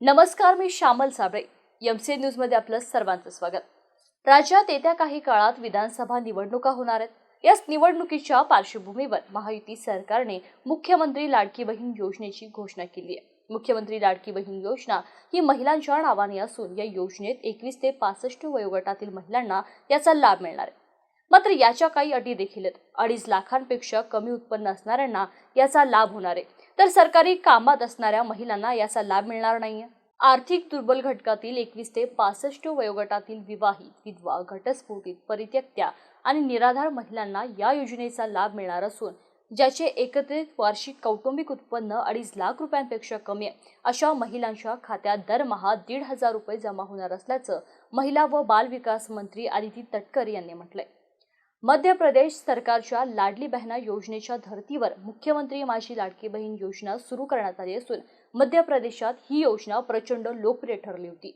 नमस्कार मी श्यामल साबळे. एमसी न्यूजमध्ये आपलं सर्वांचं स्वागत. राज्यात येत्या काही काळात विधानसभा निवडणुका होणार आहेत. याच निवडणुकीच्या पार्श्वभूमीवर महायुती सरकारने मुख्यमंत्री लाडकी बहीण योजनेची घोषणा केली आहे. मुख्यमंत्री लाडकी बहीण योजना ही महिलांच्या नावाने असून या योजनेत एकवीस ते पासष्ट वयोगटातील महिलांना याचा लाभ मिळणार आहे. मात्र याच्या काही अटी देखील आहेत. अडीच लाखांपेक्षा कमी उत्पन्न असणाऱ्यांना याचा लाभ होणार आहे. तर सरकारी कामात असणाऱ्या महिलांना याचा लाभ मिळणार नाहीये. आर्थिक दुर्बल घटकातील एकवीस ते पासष्ट वयोगटातील विवाहित विधवा घटस्फोटित परित्यक्त्या आणि निराधार महिलांना या योजनेचा लाभ मिळणार असून ज्याचे एकत्रित वार्षिक कौटुंबिक उत्पन्न अडीच लाख रुपयांपेक्षा कमी आहे. अशा महिलांच्या खात्यात दरमहा दीड हजार रुपये जमा होणार असल्याचं महिला व बाल विकास मंत्री आदिती तटकर यांनी म्हटलंय. मध्य प्रदेश सरकारच्या लाडली बहना योजनेच्या धर्तीवर मुख्यमंत्री माझी लाडकी बहीण योजना सुरू करण्यात आली असून मध्य प्रदेशात ही योजना प्रचंड लोकप्रिय ठरली होती.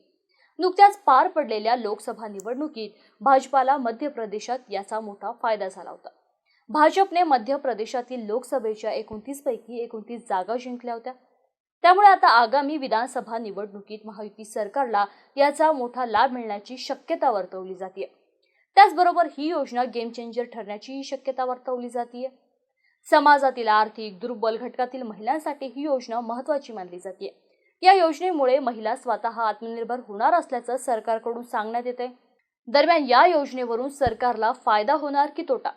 नुकत्याच पार पडलेल्या लोकसभा निवडणुकीत भाजपाला मध्य प्रदेशात याचा मोठा फायदा झाला होता. भाजपने मध्य प्रदेशातील लोकसभेच्या एकोणतीस पैकी एकोणतीस जागा जिंकल्या होत्या. त्यामुळे आता आगामी विधानसभा निवडणुकीत महायुती सरकारला याचा मोठा लाभ मिळण्याची शक्यता वर्तवली जाते त्याचबरोबर ही योजना गेम चेंजर ठरण्याचीही शक्यता वर्तवली जाते समाजातील आर्थिक दुर्बल घटकातील महिलांसाठी ही योजना महत्वाची मानली जाते या योजनेमुळे महिला स्वतः आत्मनिर्भर होणार असल्याचं सरकारकडून सांगण्यात येते दरम्यान या योजनेवरून सरकारला फायदा होणार की तोटा?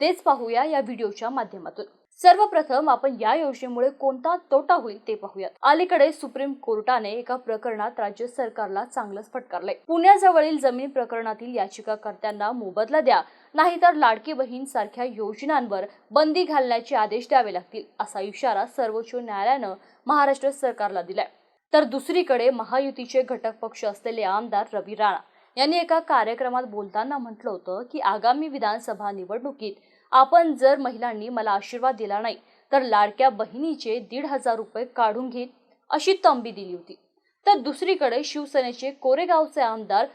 तेच पाहूया या व्हिडिओच्या माध्यमातून. सर्वप्रथम आपण या योजनेमुळे कोणता तोटा होईल ते पाहूयात. अलीकडे सुप्रीम कोर्टाने एका प्रकरणात राज्य सरकारला चांगलंच फटकारलंय. पुण्याजवळील जमीन प्रकरणातील याचिकाकर्त्यांना मोबदला द्या नाहीतर लाडकी बहीण सारख्या योजनांवर बंदी घालण्याचे आदेश द्यावे लागतील असा इशारा सर्वोच्च न्यायालयानं महाराष्ट्र सरकारला दिलाय. तर दुसरीकडे महायुतीचे घटक पक्ष असलेले आमदार रवी राणा यांनी एका कार्यक्रमात बोलताना म्हटलं होतं की आगामी विधानसभा निवडणुकीत आपण जर महिलांनी मला आशीर्वाद दिला नाही तर लाडक्या बहिणीचे दीड हजार रुपये काढून घेईन अशी तंबी दिली होती. तर दुसरीकडे शिवसेनेचे कोरेगावचे आमदार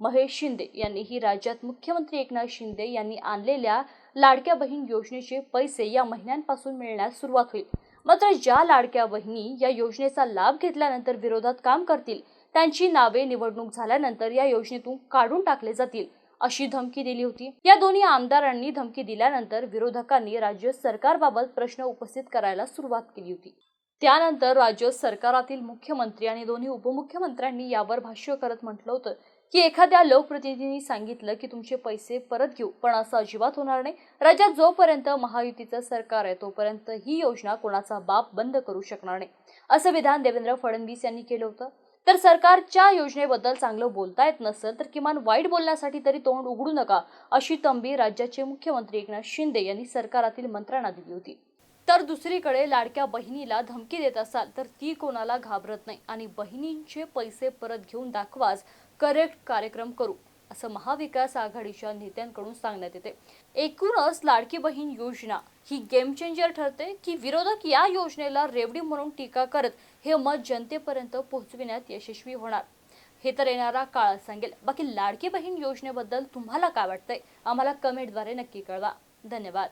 महेश शिंदे यांनीही राज्यात मुख्यमंत्री एकनाथ शिंदे यांनी आणलेल्या लाडक्या बहीण योजनेचे पैसे या महिन्यांपासून मिळण्यास सुरुवात होईल. मात्र ज्या लाडक्या बहिणी या योजनेचा लाभ घेतल्यानंतर विरोधात काम करतील त्यांची नावे निवडणूक झाल्यानंतर या योजनेतून काढून टाकले जातील. अशी धमकी दिली होती. या दोन्ही आमदारांनी धमकी दिल्यानंतर विरोधकांनी राज्य सरकारबाबत प्रश्न उपस्थित करायला सुरुवात केली होती. त्यानंतर राज्य सरकारातील मुख्यमंत्री आणि दोन्ही उपमुख्यमंत्र्यांनी यावर भाष्य करत म्हटलं होतं की एखाद्या लोकप्रतिनिधींनी सांगितलं की तुमचे पैसे परत घेऊ पण असं अजिबात होणार नाही. राज्यात जोपर्यंत महायुतीचं सरकार आहे तोपर्यंत ही योजना कोणाचा बाप बंद करू शकणार नाही. असं विधान देवेंद्र फडणवीस यांनी केलं होतं. तर सरकारच्या योजनेबद्दल चांगलं बोलता येत नसेल तर किमान वाईट बोलण्यासाठी तरी तोंड उघडू नका अशी तंबी राज्याचे मुख्यमंत्री एकनाथ शिंदे यांनी सरकारातील मंत्र्यांना दिली होती. तर दुसरीकडे लाडक्या बहिणीला धमकी देत असाल तर ती कोणाला घाबरत नाही आणि बहिणींचे पैसे परत घेऊन दाखवाच करेक्ट कार्यक्रम करू. असं महाविकास आघाडीच्या नेत्यांकडून सांगण्यात येते. एकूणच लाडकी बहीण योजना ही गेम चेंजर ठरते की विरोधक या योजनेला रेवडी म्हणून टीका करत हे मत जनतेपर्यंत पोहोचविण्यात यशस्वी होणार. हे तर येणारा काळ सांगेल. बाकी लाडकी बहीण योजनेबद्दल तुम्हाला काय वाटतंय? आम्हाला कमेंटद्वारे नक्की कळवा. धन्यवाद.